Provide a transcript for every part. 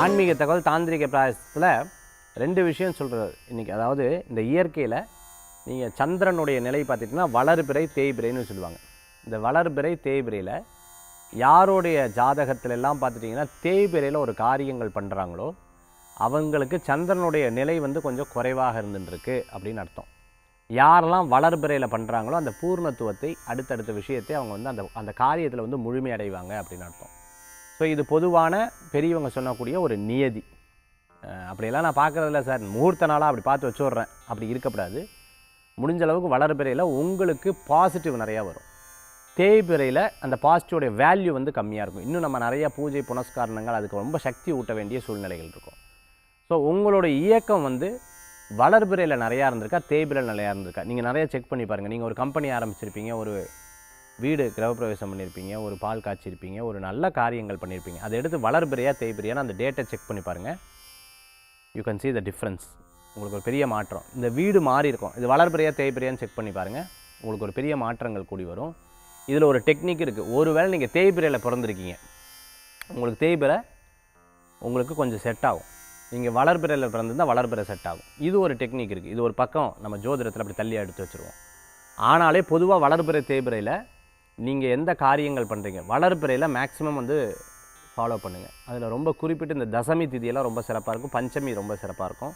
ஆன்மீக தகவல் தாந்திரிக பிராயசத்தில் ரெண்டு விஷயம் சொல்கிறது இன்றைக்கி அதாவது இந்த இயற்கையில் நீங்கள் சந்திரனுடைய நிலை பார்த்துட்டிங்கன்னா வளர்பிறை தேய்பிறைன்னு சொல்லுவாங்க. இந்த வளர்பிறை தேய்பிரையில் யாருடைய ஜாதகத்துல எல்லாம் பார்த்துட்டிங்கன்னா தேய்பிரையில் ஒரு காரியங்கள் பண்ணுறாங்களோ அவங்களுக்கு சந்திரனுடைய நிலை வந்து கொஞ்சம் குறைவாக இருந்துருக்கு அப்படின்னு அர்த்தம். யாரெல்லாம் வளர்பிறையில் பண்ணுறாங்களோ அந்த பூர்ணத்துவத்தை அடுத்தடுத்த விஷயத்தை அவங்க வந்து அந்த அந்த காரியத்தில் வந்து முழுமையடைவாங்க அப்படின்னு அர்த்தம். ஸோ இது பொதுவான பெரியவங்க சொல்லக்கூடிய ஒரு நியதி. அப்படியெல்லாம் நான் பார்க்குறதில்ல சார். முகூர்த்த நாளாக அப்படி பார்த்து வச்சுட்றேன். அப்படி இருக்கக்கூடாது. முடிஞ்ச அளவுக்கு வளர்பிறையில் உங்களுக்கு பாசிட்டிவ் நிறையா வரும். தேய்பிறையில் அந்த பாசிட்டிவோடைய வேல்யூ வந்து கம்மியாக இருக்கும். இன்னும் நம்ம நிறைய பூஜை புனஸ்காரணங்கள் அதுக்கு ரொம்ப சக்தி ஊட்ட வேண்டிய சூழ்நிலைகள் இருக்கும். ஸோ உங்களோட இயக்கம் வந்து வளர்பிறையில் நிறையா இருந்திருக்கா? தேய்பிறையில் நிறையா இருந்திருக்கா? நீங்கள் நிறைய செக் பண்ணி பாருங்கள் நீங்கள் ஒரு கம்பெனி ஆரம்பிச்சிருப்பீங்க. ஒரு வீடு கிரகப்பிரவேசம் பண்ணியிருப்பீங்க ஒரு பால் காய்ச்சிருப்பீங்க ஒரு நல்ல காரியங்கள் பண்ணியிருப்பீங்க. அதை எடுத்து வளர்பிறையா தேய்பிறையான்னு அந்த டேட்டை செக் பண்ணி பாருங்கள் you can see the difference உங்களுக்கு ஒரு பெரிய மாற்றம். இந்த வீடு மாறி இருக்கும். இது வளர்பிறையா தேய்பிரியான்னு செக் பண்ணி பாருங்கள் உங்களுக்கு ஒரு பெரிய மாற்றங்கள் கூடி வரும். இதில் ஒரு டெக்னிக் இருக்குது ஒருவேளை நீங்கள் தேய்பிறையில் பிறந்திருக்கீங்க. உங்களுக்கு தேய்பிரை உங்களுக்கு கொஞ்சம் செட் ஆகும். நீங்கள் வளர்பிறையில் பிறந்திருந்தால் வளர்பிறை செட் ஆகும். இது ஒரு டெக்னிக் இருக்குது இது ஒரு பக்கம் நம்ம ஜோதிடத்தில் அப்படி தள்ளி எடுத்து வச்சுருவோம். ஆனாலே பொதுவாக வளர்பிறை தேய்பிரையில் நீங்கள் எந்த காரியங்கள் பண்ணுறீங்க வளர்ப்பிறையில் மேக்ஸிமம் வந்து ஃபாலோ பண்ணுங்கள் அதில் ரொம்ப குறிப்பிட்டு இந்த தசமி திதியெல்லாம் ரொம்ப சிறப்பாக இருக்கும். பஞ்சமி ரொம்ப சிறப்பாக இருக்கும்.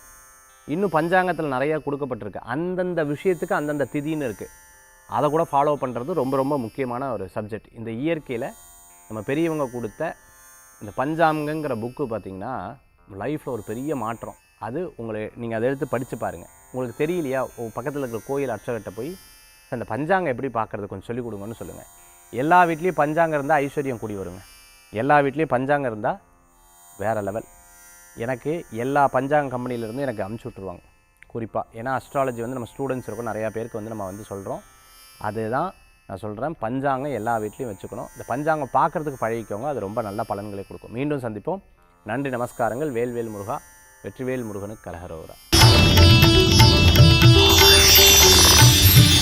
இன்னும் பஞ்சாங்கத்தில் நிறையா கொடுக்கப்பட்டிருக்கு. அந்தந்த விஷயத்துக்கு அந்தந்த திதின்னு இருக்குது அதை கூட ஃபாலோ பண்ணுறது ரொம்ப ரொம்ப முக்கியமான ஒரு சப்ஜெக்ட் இந்த இயற்கையில் நம்ம பெரியவங்க கொடுத்த இந்த பஞ்சாங்கங்கிற புக்கு பார்த்திங்கன்னா லைஃப்பில் ஒரு பெரிய மாற்றம். அது உங்களை நீங்கள் அதை எடுத்து படித்து பாருங்கள் உங்களுக்கு தெரியலையா? பக்கத்தில் இருக்கிற கோயில் அர்ச்சகர்கிட்ட போய் "சார், இந்த பஞ்சாங்கம் எப்படி பார்க்குறது கொஞ்சம் சொல்லிக் கொடுங்கன்னு சொல்லுங்கள் எல்லா வீட்லேயும் பஞ்சாங்கம் இருந்தால் ஐஸ்வர்யம் கூடி வருங்க. எல்லா வீட்லேயும் பஞ்சாங்கம் இருந்தால் வேறு லெவல் எனக்கு எல்லா பஞ்சாங்க கம்பெனியிலேருந்து எனக்கு அமுச்சு விட்ருவாங்க குறிப்பாக ஏன்னா அஸ்ட்ராலஜி வந்து நம்ம ஸ்டூடெண்ட்ஸ் இருக்கும் நிறையா பேருக்கு வந்து நம்ம வந்து சொல்கிறோம் அதுதான் நான் சொல்கிறேன் பஞ்சாங்கம் எல்லா வீட்லேயும் வச்சுக்கணும். இந்த பஞ்சாங்கம் பார்க்குறதுக்கு பழகிக்கோங்க அது ரொம்ப நல்ல பலன்களை கொடுக்கும். மீண்டும் சந்திப்போம். நன்றி நமஸ்காரங்கள். வேல்வேல் முருகா. வெற்றிவேல் முருகனுக்கு கலகரோரா.